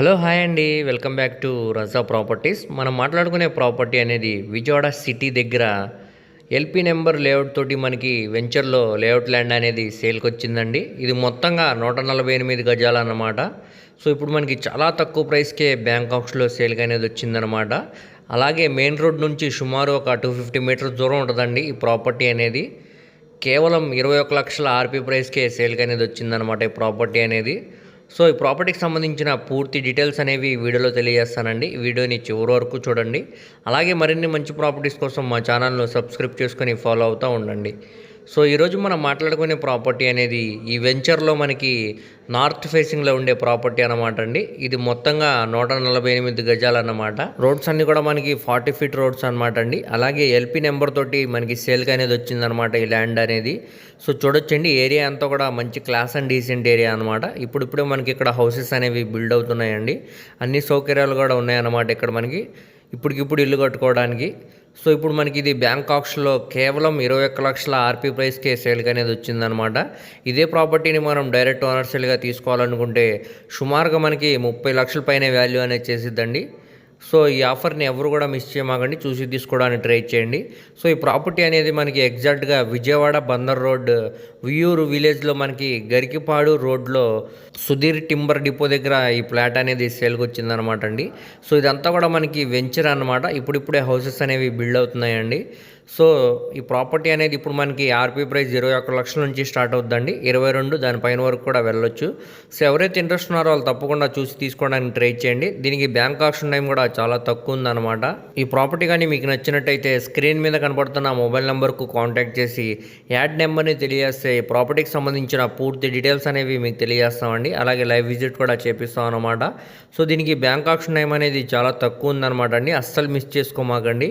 Hello hi అండి. Welcome back to Raza properties. మనం మాట్లాడుకునే ప్రాపర్టీ అనేది విజయవాడ సిటీ దగ్గర ఎల్పీ నెంబర్ లేఅవుట్ తోటి మనకి వెంచర్లో లేఅవుట్ ల్యాండ్ అనేది సేల్కి వచ్చిందండి. ఇది మొత్తంగా నూట నలభై ఎనిమిది గజాలు అన్నమాట. సో ఇప్పుడు మనకి చాలా తక్కువ ప్రైస్కే బ్యాంకాక్స్లో సేల్కి అనేది వచ్చిందనమాట అలాగే మెయిన్ రోడ్ నుంచి సుమారు ఒక టూ ఫిఫ్టీ మీటర్స్ దూరం ఉంటుందండి ఈ ప్రాపర్టీ అనేది. కేవలం ఇరవై ఒక లక్షల ఆర్పీ ప్రైస్కే సేల్కి అనేది వచ్చిందనమాట ఈ ప్రాపర్టీ అనేది. సో ఈ ప్రాపర్టీకి సంబంధించిన పూర్తి డీటెయిల్స్ అనేవి వీడియోలో తెలియజేస్తానండి. వీడియోని చివరి వరకు చూడండి. అలాగే మరిన్ని మంచి ప్రాపర్టీస్ కోసం మా ఛానల్ను సబ్స్క్రైబ్ చేసుకొని ఫాలో అవుతూ ఉండండి. సో ఈరోజు మనం మాట్లాడుకునే ప్రాపర్టీ అనేది ఈ వెంచర్లో మనకి నార్త్ ఫేసింగ్లో ఉండే ప్రాపర్టీ అనమాట అండి. ఇది మొత్తంగా నూట నలభై ఎనిమిది గజాలు అన్నమాట. రోడ్స్ అన్నీ కూడా మనకి ఫార్టీ ఫీట్ రోడ్స్ అనమాట అండి. అలాగే ఎల్పి నెంబర్ తోటి మనకి సేల్కి అనేది వచ్చిందనమాట ఈ ల్యాండ్ అనేది. సో చూడొచ్చండి ఏరియా అంతా కూడా మంచి క్లాస్ అండ్ డీసెంట్ ఏరియా అనమాట ఇప్పుడిప్పుడే మనకి ఇక్కడ హౌసెస్ అనేవి బిల్డ్ అవుతున్నాయండి. అన్ని సౌకర్యాలు కూడా ఉన్నాయన్నమాట ఇక్కడ మనకి. ఇప్పటికిప్పుడు ఇల్లు కట్టుకోవడానికి. సో ఇప్పుడు మనకి ఇది బ్యాంకాక్స్లో కేవలం ఇరవై ఒక్క లక్షల ఆర్పీ ప్రైస్కే సేల్గా అనేది వచ్చిందనమాట ఇదే ప్రాపర్టీని మనం డైరెక్ట్ ఓనర్ సేల్గా తీసుకోవాలనుకుంటే సుమారుగా మనకి ముప్పై లక్షల పైన వాల్యూ అనేది చేసిద్దండి. సో ఈ ఆఫర్ని ఎవరు కూడా మిస్ చేయమాకండి చూసి తీసుకోవడానికి ట్రై చేయండి. సో ఈ ప్రాపర్టీ అనేది మనకి ఎగ్జాక్ట్గా విజయవాడ బందర్ రోడ్ వియూరు విలేజ్లో మనకి గరికిపాడు రోడ్లో సుధీర్ టింబర్ డిపో దగ్గర ఈ ప్లాట్ అనేది సేల్కి వచ్చిందనమాట అండి సో ఇదంతా కూడా మనకి వెంచర్ అనమాట ఇప్పుడిప్పుడే హౌసెస్ అనేవి బిల్డ్ అవుతున్నాయండి. సో ఈ ప్రాపర్టీ అనేది ఇప్పుడు మనకి ఆర్పీ ప్రైస్ ఇరవై ఒక్క లక్షల నుంచి స్టార్ట్ అవుతుందండి. ఇరవై రెండు దానిపైన వరకు కూడా వెళ్ళొచ్చు. సో ఎవరైతే ఇంట్రెస్ట్ ఉన్నారో వాళ్ళు తప్పకుండా చూసి తీసుకోవడానికి ట్రై చేయండి. దీనికి బ్యాంక్ ఆప్షన్ టైం కూడా చాలా తక్కువ ఉందన్నమాట. ఈ ప్రాపర్టీ కానీ మీకు నచ్చినట్టయితే స్క్రీన్ మీద కనపడుతున్న మొబైల్ నెంబర్కు కాంటాక్ట్ చేసి యాడ్ నెంబర్ని తెలియజేస్తే ఈ ప్రాపర్టీకి సంబంధించిన పూర్తి డీటెయిల్స్ అనేవి మీకు తెలియజేస్తామండి. అలాగే లైవ్ విజిట్ కూడా చేపిస్తాం అనమాట సో దీనికి బ్యాంక్ ఆప్షన్ టైం అనేది చాలా తక్కువ ఉందన్నమాట అండి. అస్సలు మిస్ చేసుకోమాకండి.